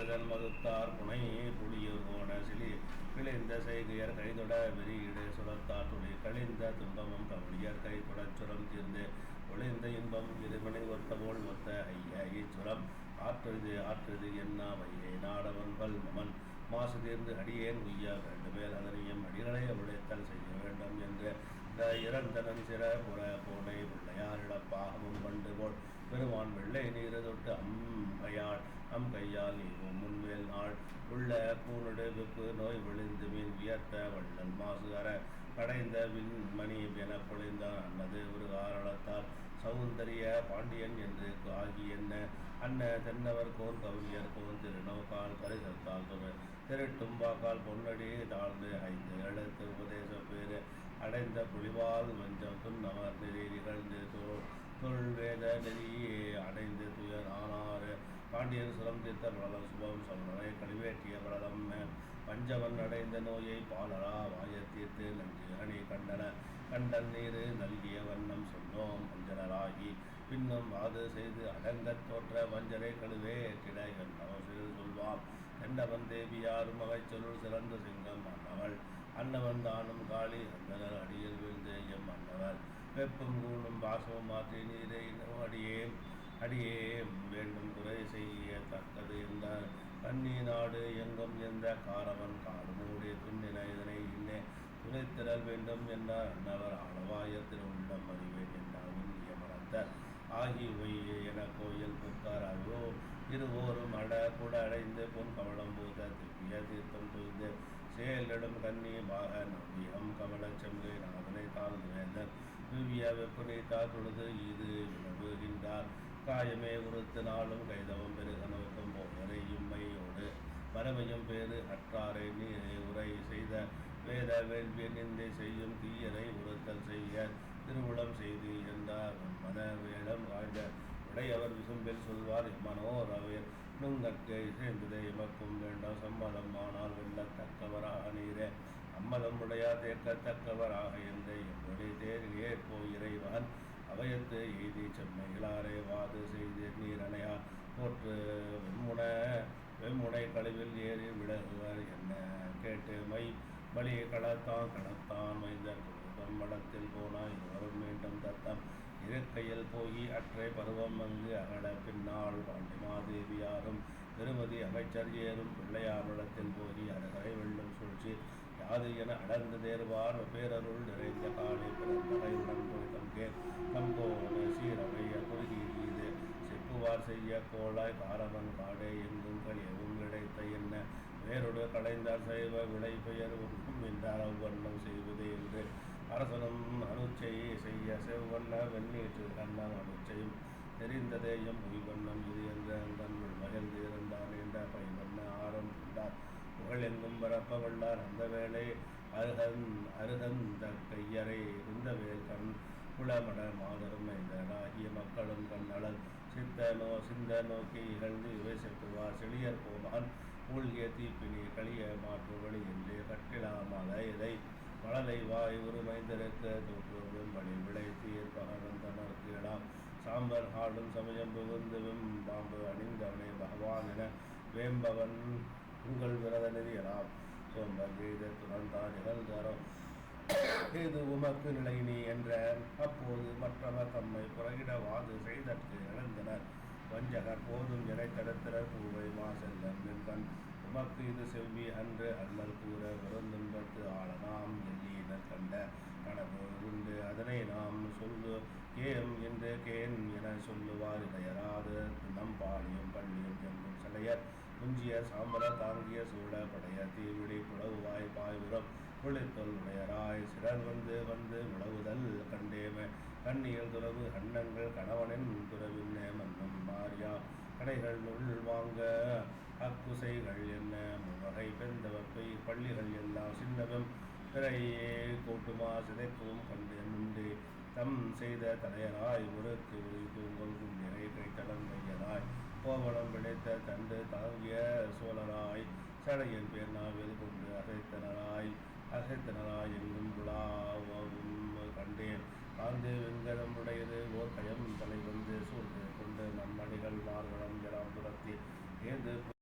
புரிந்ததன் மதுத்தார் புனை புளியூர் கோண சிலி. கிழிந்த செய்கையர் கைதொட வெறியிடு சுரத்தார் துணி கழிந்த துன்பமும் கவலியர் கைதொடச் சுரம் தீர்ந்து. ஒளிந்த இன்பம் இருமனை ஒத்த போல் ஒத்த ஐய இச்சுரம். ஆற்றுது ஆற்றுது என்ன வையே நாடவன் பல் மமன். மாசு தீர்ந்து அடியேன் உய்யா வேண்டுமேல் அதனையும் அடிகளை உழைத்தல் செய்ய வேண்டும் என்று. இந்த இறந்தனன் சிற புற பூனை பிள்ளையாரிடப்பாகவும் கண்டு போல். பெருமான் வெள்ளை நீரு தொட்டு அம் அம் கையால் நீவும் முன்மேல் நாள். உள்ள பூனடு வெப்பு நோய் விழுந்து மீன் வியர்த்த வள்ளல் மாசு அற கடைந்த விண்மணி என பொழிந்தான் அன்னது ஒரு காரணத்தால். சௌந்தரிய பாண்டியன் என்று ஆகி என்ன? அன்ன தென்னவர் கோன் கவிஞர் கோன் திருநோக்கால் கரிசத்தால் திருட்டும் வாக்கால் பொன்னடி தாழ்ந்து ஐந்து எழுத்து உபதேச பேரு அடைந்த புலிவால் வஞ்சம் துன்னவர் நெறி நிகழ்ந்து தோல். தொல்வேத நெறியே பாண்டியன் சுரம் தீர்த்த பலதம் சுபம் சமணரை கழிவேற்றிய பலதம் பஞ்சவன் அடைந்த நோயை பாலரா வாய தீர்த்து நஞ்சு அணி கண்டன. கண்டன் நீரு நல்கிய வண்ணம் சொன்னோம் அஞ்சனராகி. பின்னும் வாது செய்து அடங்கத் தோற்ற வஞ்சரை கழுவே கிட என்னவோ சிறு சொல்வாம் என்னவன் தேவியாரும் அவை சொருள் சிறந்த சிங்கம் அன்னவள். அன்னவன் தானும் காளி அந்தனர் அடியில் விழுந்தேயம் அன்னவர். வெப்பம் கூடும் பாசமும் மாற்றி நீரை அடியே அடியே வேண்டும் குறை செய்ய தக்கது என்றார். கண்ணி நாடு எங்கும் எந்த காரவன் காடு துண்ணின இதனை இன்னே துணைத்திரல் வேண்டும் என்றார். அன்னவர் ஆழவாயத்தில் உள்ள மறிவேன் என்றார் நியமனத்த ஆகியவை ஆகி என கோயில் புக்கார். அவ்வோ இருவோரும் அட கூட அடைந்து பொன் கவளம் பூத திவ்ய தீர்த்தம் தூய்ந்து செயலிடும் கண்ணி பாக நவ்வியம் கவலச் செம்கை நாதனை தாழ்ந்து வேந்தன் திவ்ய வெப்பனை தாத்துள்ளது இது வினவுகின்றார் காயமே உறுத்து நாளும் கைதவம் பெருக நோக்கம் போவரை இம்மையோடு. வரவையும் பேறு அற்றாரை நீரை உரை செய்த வேத வேள்வி நிந்தை செய்யும் தீயரை உறுத்தல் செய்ய திருவுளம் செய்து என்றார். மத வேடம் வாழ்ந்த உடையவர் விசும்பில் சொல்வார் இம்மனோரவர் நுங்கற்கை சேர்ந்ததை எமக்கும் வேண்டாம். சம்மதம் ஆனால் வெல்லத்தக்கவராக நீரே. அம்மதம் உடையா தேக்கத்தக்கவராக எந்த என்னுடைய தேர் ஏற்போ இறைவன் அவையத்து ஈதி செம்மைகளாரே வாது செய்து நீரணையா. போற்று வெம்முன வெண்முடை கழிவில் ஏறி விலகுவர் என்ன? கேட்டு மை பலி கடத்தான் கடத்தான் மைந்தர் மடத்தில் போனாய் இருவரும் மீண்டும் தத்தம். இருக்கையில் போய் அற்றை பருவம் அங்கு அகல பின்னால் பாண்டிமாதேவியாரும் திருமதி அமைச்சர் ஏறும் பிள்ளையாரிடத்தில் போய் அருகரை வெள்ளும் சூழ்ச்சி. அது என அடர்ந்து தேர்வார் பேரருள் நிறைந்த காலை பிறந்தகையுடன் போய் தங்கே தம்போடு சீரமைய குறுகியது செப்புவார் செய்ய கோளாய் காரவன் காடே எங்கும் கழியவும் கிடைத்த என்ன? வேறொடு கடைந்தார் செய்வ விளை பெயர் ஒன்றும் என்றார் அவ்வண்ணம் செய்வது என்று. அரசனும் அனுச்சை செய்ய செவ்வண்ண வெண்ணீற்று கண்ணம் அனுச்சையும் தெரிந்ததேயும் பொய்வண்ணம் இது என்ற அங்கன் மகிழ்ந்து இருந்தான் என்ற பைவண்ண ஆரம் கொண்டார். புகழெங்கும் பரப்ப வல்லார் அந்த வேளை அருகன் அருகந்த கையறை இருந்தவேல் கண் குளமட மாதரும் மைந்தனாகிய மக்களும் கண்ணளல் சித்த நோ சிந்த நோக்கி இகழ்ந்து இவை செட்டுவார் செழியர் போமான் மூழ்கிய தீப்பினி கழிய மாற்று வழி என்று கட்டிலாமல இதை மழலை வாய் ஒரு மைந்தருக்கு தோற்றுவதும் வழி விளை தீர் பகவந்தனருக்கு இடம் சாம்பர் ஆடும் சமயம் புகுந்து பாம்பு அணிந்தவனே பகவான் என வேம்பவன் உங்கள் விரத நெறியலாம் சோம்பர் கீத துறந்தான் இது உமக்கு நிலை நீ என்ற அப்போது மற்றவர் தம்மை புறகிட வாது செய்தற்கு இழந்தனர் வஞ்சகர் போதும் எனை தடுத்தினர் பூவை மாசெல்லன் நின்றன் உமக்கு இது செவ்வி அன்று அல்லல் கூற விருந்துன்பத்து ஆளலாம் எல்லியினர் கண்ட கனவு உண்டு. அதனை நாம் சொல்லு. கேம் என்று கேன் என சொல்லுவார் இடையராது. நம்பாளியும் பள்ளியும் முஞ்சிய குஞ்சிய சாம்பர தாங்கிய சூழ படைய தீவிடி புலவுவாய் பாய்புறம் குளித்தொல் உடையராய். சிறர் வந்து வந்து உழவுதல் கண்டேம கண்ணியல் துறவு கண்ணங்கள் கணவனின் துறவின்ன மன்னும் மாரியா கடைகள் உள் வாங்க அக்குசைகள் என்ன முகை பெந்தவப்பை பள்ளிகள் எல்லாம் சின்னவம் பிறையே கூட்டுமா சிதைக்கவும் கண்டு நின்று தம் செய்த தலையராய் முறுக்கு உரி தூங்கல் கைத்தளம் கோவணம் பிழைத்த தண்டு தாங்கிய சோழராய் சடையன் பேர் நாவில் கொண்டு அசைத்தனராய் அசைத்தனராய் எங்கும் புலாவோ